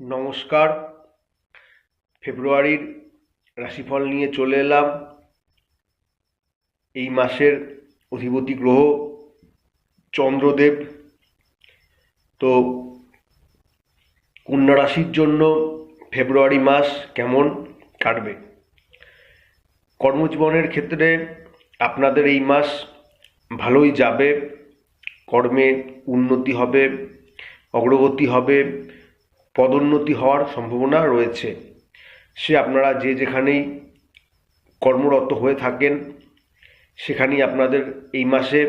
নমস্কার। ফেব্রুয়ারির রাশিফল নিয়ে চলে এলাম। এই মাসের অধিপতি গ্রহ চন্দ্রদেব। তো কন্যা রাশির জন্য ফেব্রুয়ারি মাস কেমন কাটবে? কর্মজীবনের ক্ষেত্রে আপনাদের এই মাস ভালোই যাবে। কর্মে উন্নতি হবে, অগ্রগতি হবে পদোন্নতি হওয়ার সম্ভাবনা রয়েছে। সে আপনারা যে যেখানেই কর্মরত হয়ে থাকেন, সেখানেই আপনাদের এই মাসে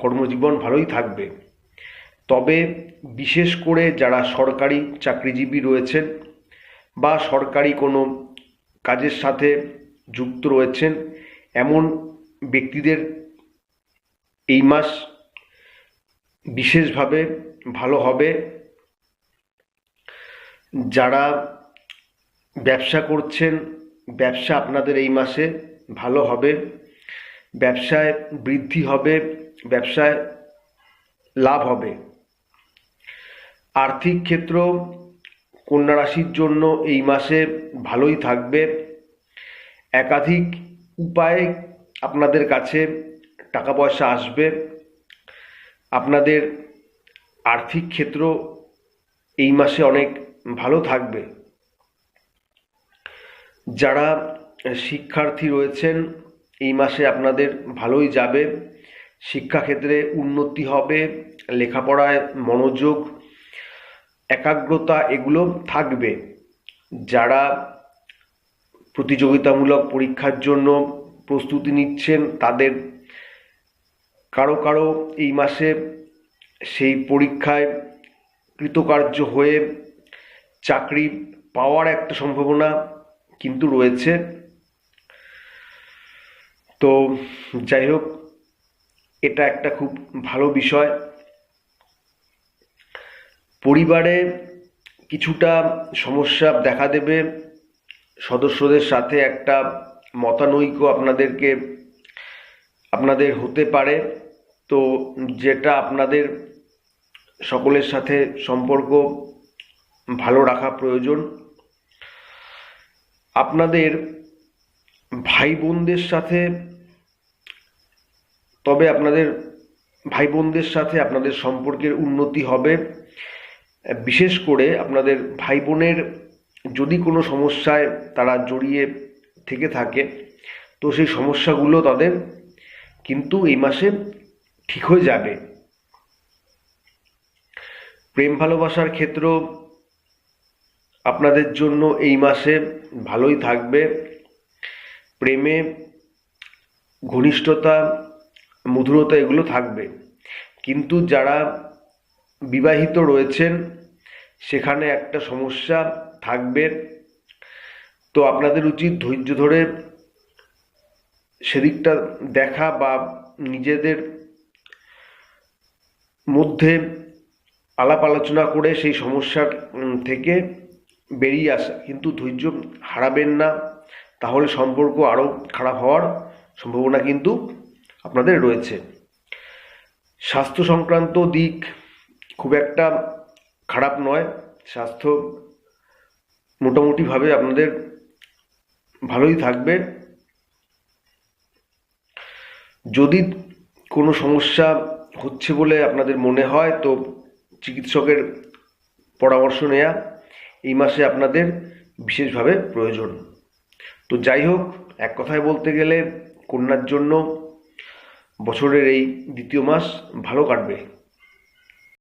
কর্মজীবন ভালোই থাকবে। তবে বিশেষ করে যারা সরকারি চাকরিজীবী রয়েছেন বা সরকারি কোনো কাজের সাথে যুক্ত রয়েছেন, এমন ব্যক্তিদের এই মাস বিশেষভাবে ভালো হবে। যারা ব্যবসা করছেন, ব্যবসা আপনাদের এই মাসে ভালো হবে, ব্যবসায় বৃদ্ধি হবে, ব্যবসায় লাভ হবে। আর্থিক ক্ষেত্র কন্যা রাশির জন্য এই মাসে ভালোই থাকবে। একাধিক উপায়ে আপনাদের কাছে টাকা পয়সা আসবে। আপনাদের আর্থিক ক্ষেত্র এই মাসে অনেক ভালো থাকবে। যারা শিক্ষার্থী রয়েছেন, এই মাসে আপনাদের ভালোই যাবে। শিক্ষাক্ষেত্রে উন্নতি হবে, লেখাপড়ায় মনোযোগ, একাগ্রতা এগুলো থাকবে। যারা প্রতিযোগিতামূলক পরীক্ষার জন্য প্রস্তুতি নিচ্ছেন, তাদের কারও কারও এই মাসে সেই পরীক্ষায় কৃতকার্য হয়ে চাকরি পাওয়ার একটা সম্ভাবনা কিন্তু রয়েছে। তো যাই হোক, এটা একটা খুব ভালো বিষয়। পরিবারে কিছুটা সমস্যা দেখা দেবে। সদস্যদের সাথে একটা মতানৈক্য আপনাদেরকে, আপনাদের হতে পারে। তো যেটা আপনাদের সকলের সাথে সম্পর্ক ভালো রাখা প্রয়োজন। আপনাদের ভাই বোনদের সাথে, তবে আপনাদের ভাই বোনদের সাথে আপনাদের সম্পর্কের উন্নতি হবে। বিশেষ করে আপনাদের ভাই বোনের যদি কোনো সমস্যায় তারা জড়িয়ে থেকে থাকে, তো সেই সমস্যাগুলো তাদের কিন্তু এই মাসে ঠিক হয়ে যাবে। প্রেম ভালোবাসার ক্ষেত্র আপনাদের জন্য এই মাসে ভালোই থাকবে। প্রেমে, ঘনিষ্ঠতা, মধুরতা এগুলো থাকবে। কিন্তু যারা বিবাহিত রয়েছেন, সেখানে একটা সমস্যা থাকবে। তো আপনাদের উচিত ধৈর্য ধরে সেদিকটা দেখা বা নিজেদের মধ্যে আলাপ আলোচনা করে সেই সমস্যার থেকে বেরিয়ে আসা। কিন্তু ধৈর্য হারাবেন না, তাহলে সম্পর্ক আরও খারাপ হওয়ার সম্ভাবনা কিন্তু আপনাদের রয়েছে। স্বাস্থ্য সংক্রান্ত দিক খুব একটা খারাপ নয়। স্বাস্থ্য মোটামুটিভাবে আপনাদের ভালোই থাকবে। যদি কোনো সমস্যা হচ্ছে বলে আপনাদের মনে হয়, তো চিকিৎসকের পরামর্শ নেওয়া এই মাসে আপনাদের বিশেষভাবে প্রয়োজন। তো যাই হোক, এক কথায় বলতে গেলে কন্যার জন্য বছরের এই দ্বিতীয় মাস ভালো কাটবে।